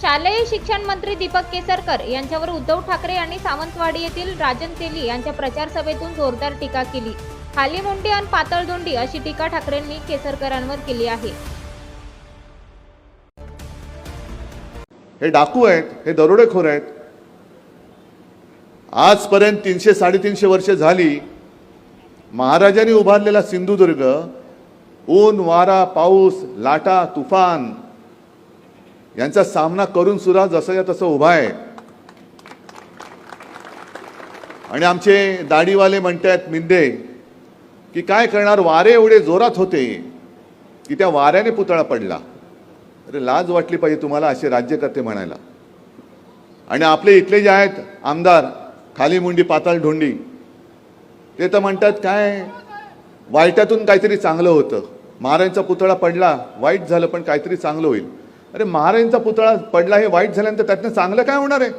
शालेय शिक्षण मंत्री दीपक केसरकर यांच्यावर उद्धव ठाकरे यांनी सावंतवाडी येथील राजन तेली यांच्या प्रचार सभेतून जोरदार टीका केली. खाली मुंडी आणि पातळधुंडी अशी टीका ठाकरेंनी केसरकरांवर केली आहे. हे डाकू आहेत हे दरोडेखोर आहेत. आजपर्यंत तीनशे साडेतीनशे वर्ष झाली महाराजांनी उभारलेला सिंधुदुर्ग ऊन वारा पाऊस लाटा तुफान यांचा सामना करून सुद्धा जसं या तसं उभा आहे. आणि आमचे दाढीवाले म्हणतायत मिंदे की काय करणार? वारे एवढे जोरात होते की त्या वाऱ्याने पुतळा पडला. अरे लाज वाटली पाहिजे तुम्हाला असे राज्यकर्ते म्हणायला. आणि आपले इथले जे आहेत आमदार खाली मुंडी पाताळ ढोंडी ते तर म्हणतात काय वाईटातून काहीतरी चांगलं होतं. महाराजांचा पुतळा पडला वाईट झालं पण काहीतरी चांगलं होईल. अरे महाराजांचा पुतळा पडला हे वाईट झाल्यानंतर त्यातनं चांगलं काय होणार आहे?